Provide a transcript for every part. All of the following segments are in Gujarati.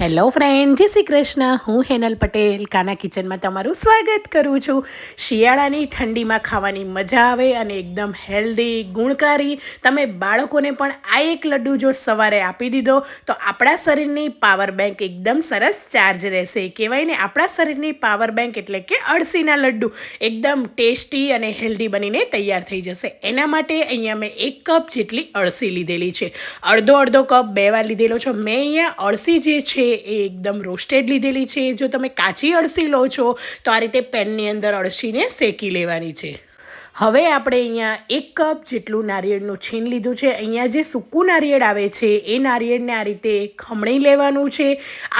હેલો ફ્રેન્ડ જય શ્રી કૃષ્ણ. હું હેનલ પટેલ, કાના કિચનમાં તમારું સ્વાગત કરું છું. શિયાળાની ઠંડીમાં ખાવાની મજા આવે અને એકદમ હેલ્ધી ગુણકારી. તમે બાળકોને પણ આ એક લડ્ડુ જો સવારે આપી દીધો, તો આપણા શરીરની પાવર બેંક એકદમ સરસ ચાર્જ રહેશે. કહેવાય ને, આપણા શરીરની પાવર બેંક એટલે કે અળસીના લડ્ડુ. એકદમ ટેસ્ટી અને હેલ્ધી બનીને તૈયાર થઈ જશે. એના માટે અહીંયા મેં એક કપ જેટલી અળસી લીધેલી છે. અડધો અડધો કપ બે વાર લીધેલો છો. મેં અહીંયા અળસી જે છે એ એકદમ રોસ્ટેડ લીધેલી છે. જો તમે કાચી અળસી લો છો, તો આ રીતે પેનની અંદર અળસીને શેકી લેવાની છે. હવે આપણે અહીંયા એક કપ જેટલું નારિયેળનું છીણ લીધું છે. અહીંયા જે સૂકું નારિયેળ આવે છે, એ નારિયેળને આ રીતે ખમણી લેવાનું છે.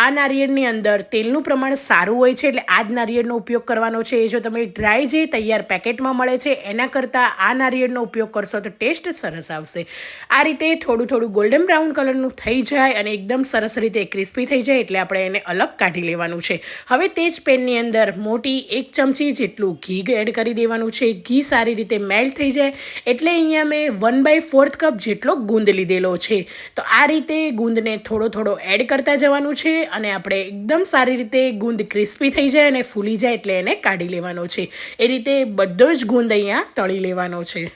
આ નારિયેળની અંદર તેલનું પ્રમાણ સારું હોય છે, એટલે આ જ નારિયેળનો ઉપયોગ કરવાનો છે. જો તમે ડ્રાય જે તૈયાર પેકેટમાં મળે છે, એના કરતાં આ નારિયેળનો ઉપયોગ કરશો તો ટેસ્ટ સરસ આવશે. આ રીતે થોડું થોડું ગોલ્ડન બ્રાઉન કલરનું થઈ જાય અને એકદમ સરસ રીતે ક્રિસ્પી થઈ જાય, એટલે આપણે એને અલગ કાઢી લેવાનું છે. હવે તે જ પેનની અંદર મોટી એક ચમચી જેટલું ઘી એડ કરી દેવાનું છે. ઘી સારી સારી રીતે મેલ્ટ થઈ જાય. એટલે અહીંયા મેં વન બાય ફોર્થ કપ જેટલો ગુંદ લીધેલો છે. તો આ રીતે ગુંદને થોડો થોડો એડ કરતા જવાનું છે અને આપણે એકદમ સારી રીતે ગુંદ ક્રિસ્પી થઈ જાય અને ફૂલી જાય એટલે એને કાઢી લેવાનો છે. એ રીતે બધો જ ગુંદ અહીંયા તળી લેવાનો છે.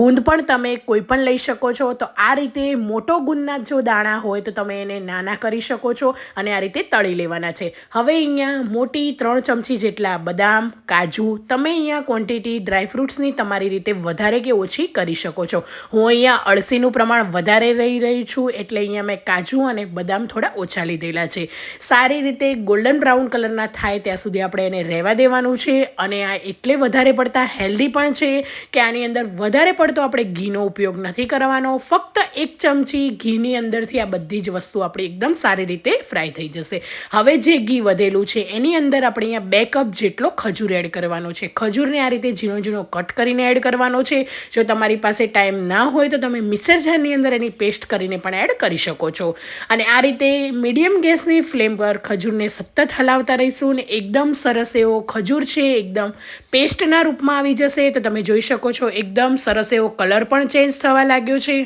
ગુંદ પણ તમે કોઈ પણ લઈ શકો છો. તો આ રીતે મોટો ગુંદના જો દાણા હોય તો તમે એને નાના કરી શકો છો અને આ રીતે તળી લેવાના છે. હવે અહીંયા મોટી ત્રણ ચમચી જેટલા બદામ, કાજુ તમે અહીંયા ક્વોન્ટિટી ડ્રાયફ્રૂટ્સની તમારી રીતે વધારે કે ઓછી કરી શકો છો. હું અહીંયા અળસીનું પ્રમાણ વધારે રહી રહી છું એટલે અહીંયા મેં કાજુ અને બદામ થોડા ઓછા લીધેલા છે. સારી રીતે ગોલ્ડન બ્રાઉન કલરના થાય ત્યાં સુધી આપણે એને રહેવા દેવાનું છે અને આ એટલે વધારે પડતા હેલ્ધી પણ છે કે આની અંદર વધારે પડતો આપણે ઘીનો ઉપયોગ નથી કરવાનો. ફક્ત એક ચમચી ઘીની અંદરથી આ બધી જ વસ્તુ આપણી એકદમ સારી રીતે ફ્રાય થઈ જશે. હવે જે ઘી વધેલું છે, એની અંદર આપણે અહીંયા બે કપ જેટલો ખજૂર એડ કરવાનો છે. ખજૂરને આ રીતે ઝીણો ઝીણો કટ કરીને એડ કરવાનો છે. જો તમારી પાસે ટાઈમ ના હોય તો તમે મિક્સર જારની અંદર એની પેસ્ટ કરીને પણ એડ કરી શકો છો. અને આ રીતે મીડિયમ ગેસની ફ્લેમ પર ખજૂરને સતત હલાવતા રહીશું અને એકદમ સરસ એવો ખજૂર છે, એકદમ પેસ્ટના રૂપમાં આવી જશે. તો તમે જોઈ શકો છો, એકદમ સરસ એવો કલર પણ ચેન્જ થવા લાગ્યો છે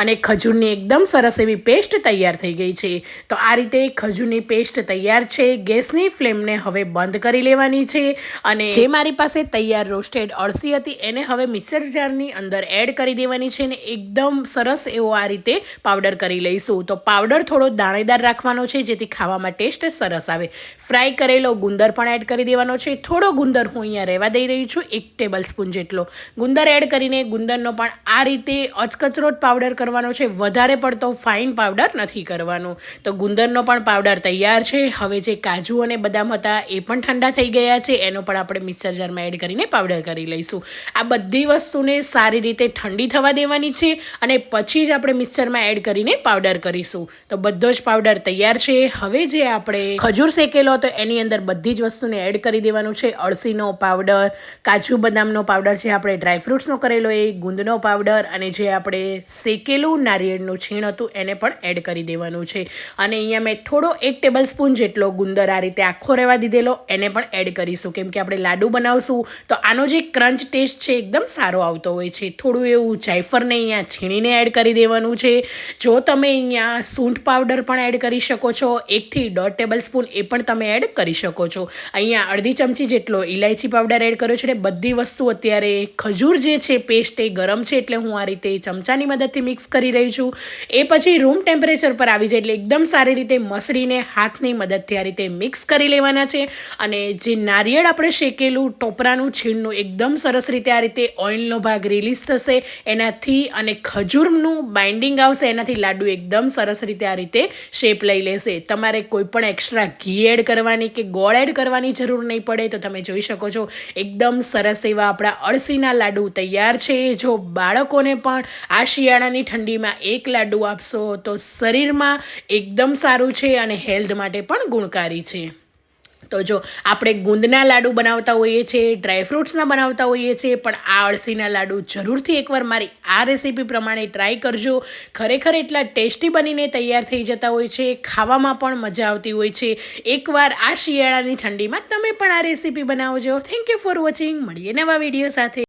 અને ખજૂરની એકદમ સરસ એવી પેસ્ટ તૈયાર થઈ ગઈ છે. તો આ રીતે ખજૂરની પેસ્ટ તૈયાર છે, ગેસની ફ્લેમને હવે બંધ કરી લેવાની છે અને જે મારી પાસે તૈયાર રોસ્ટેડ અળસી હતી એને હવે મિક્સર જારની અંદર એડ કરી દેવાની છે ને એકદમ સરસ એવો આ રીતે પાવડર કરી લઈશું. તો પાવડર થોડો દાણેદાર રાખવાનો છે, જેથી ખાવામાં ટેસ્ટ સરસ આવે. ફ્રાય કરેલો ગુંદર પણ એડ કરી દેવાનો છે. થોડો ગુંદર હું અહીંયા રહેવા દઈ રહી છું, એક ટેબલ સ્પૂન જેટલો. ગુંદર એડ કરીને ગુંદરનો પણ આ રીતે અચકચરોટ પાવડર કરવાનો છે. વધારે પડતો ફાઇન પાવડર નથી કરવાનો. તો ગુંદરનો પણ પાવડર તૈયાર છે. હવે જે કાજુ અને બદામ હતા એ પણ ઠંડા થઈ ગયા છે. એનો પણ આપણે મિક્સર જારમાં એડ કરીને પાવડર કરી લઈશું. આ બધી વસ્તુને સારી રીતે ઠંડી થવા દેવાની છે અને પછી જ આપણે મિક્સરમાં એડ કરીને પાવડર કરીશું. તો બધો જ પાવડર તૈયાર છે. હવે જે આપણે ખજૂર શેકેલો તો એની અંદર બધી જ વસ્તુને એડ કરી દેવાનું છે. અળસીનો પાવડર કાજુ બદામનો પાવડર છે આપણે ડ્રાયફ્રૂટ્સનો કરેલો એ ગુંદનો પાવડર અને જે આપણે શેકેલું નારિયેળનું છીણ હતું એને પણ એડ કરી દેવાનું છે. અને અહીંયા મેં થોડો એક ટેબલ સ્પૂન જેટલો ગુંદર આ રીતે આખો રહેવા દીધેલો, એને પણ એડ કરીશું. કેમ કે આપણે લાડુ બનાવશું, તો આનો જે ક્રંચ ટેસ્ટ છે એકદમ સારો આવતો હોય છે. થોડું એવું જાયફરને અહીંયા છીણીને એડ કરી દેવાનું છે. જો તમે અહીંયા સૂંઠ પાવડર પણ એડ કરી શકો છો, એકથી દોઢ ટેબલ સ્પૂન એ પણ તમે એડ કરી શકો છો. અહીંયા અડધી ચમચી જેટલો ઇલાયચી પાવડર એડ કર્યો છે ને, બધી વસ્તુ અત્યારે ખજૂર જે છે પેસ્ટ એ ગરમ છે એટલે હું આ રીતે ચમચાની મદદથી મિક્સ કરી રહી છું. એ પછી રૂમ ટેમ્પરેચર પર આવી જાય એટલે એકદમ સારી રીતે મસળીને હાથની મદદથી આ રીતે મિક્સ કરી લેવાના છે. અને જે નારિયેળ આપણે શેકેલું ટોપરાનું છીણનું એકદમ સરસ રીતે આ રીતે ઓઇલનો ભાગ રિલીઝ થશે. એનાથી અને ખજૂરનું બાઇન્ડિંગ આવશે. એનાથી લાડુ એકદમ સરસ રીતે આ રીતે શેપ લઈ લેશે. તમારે કોઈ પણ એક્સ્ટ્રા ઘી એડ કરવાની કે ગોળ એડ કરવાની જરૂર નહીં પડે. તો તમે જોઈ શકો છો, એકદમ સરસ એવા આપણા અળસીના લાડુ તૈયાર છે. જો બાળકોને પણ આ શિયાળાની ઠંડીમાં એક લાડુ આપશો, તો શરીરમાં એકદમ સારું છે અને હેલ્થ માટે પણ ગુણકારી છે. તો જો આપણે ગુંદના લાડુ બનાવતા હોઈએ છીએ ડ્રાયફ્રૂટ્સના બનાવતા હોઈએ છીએ, પણ આ અળસીના લાડુ જરૂરથી એકવાર મારી આ રેસીપી પ્રમાણે ટ્રાય કરજો. ખરેખર એટલા ટેસ્ટી બનીને તૈયાર થઈ જતા હોય છે, ખાવામાં પણ મજા આવતી હોય છે. એકવાર આ શિયાળાની ઠંડીમાં તમે પણ આ રેસીપી બનાવજો. થેન્ક યુ ફોર વોચિંગ મળીએ નવા વીડિયો સાથે.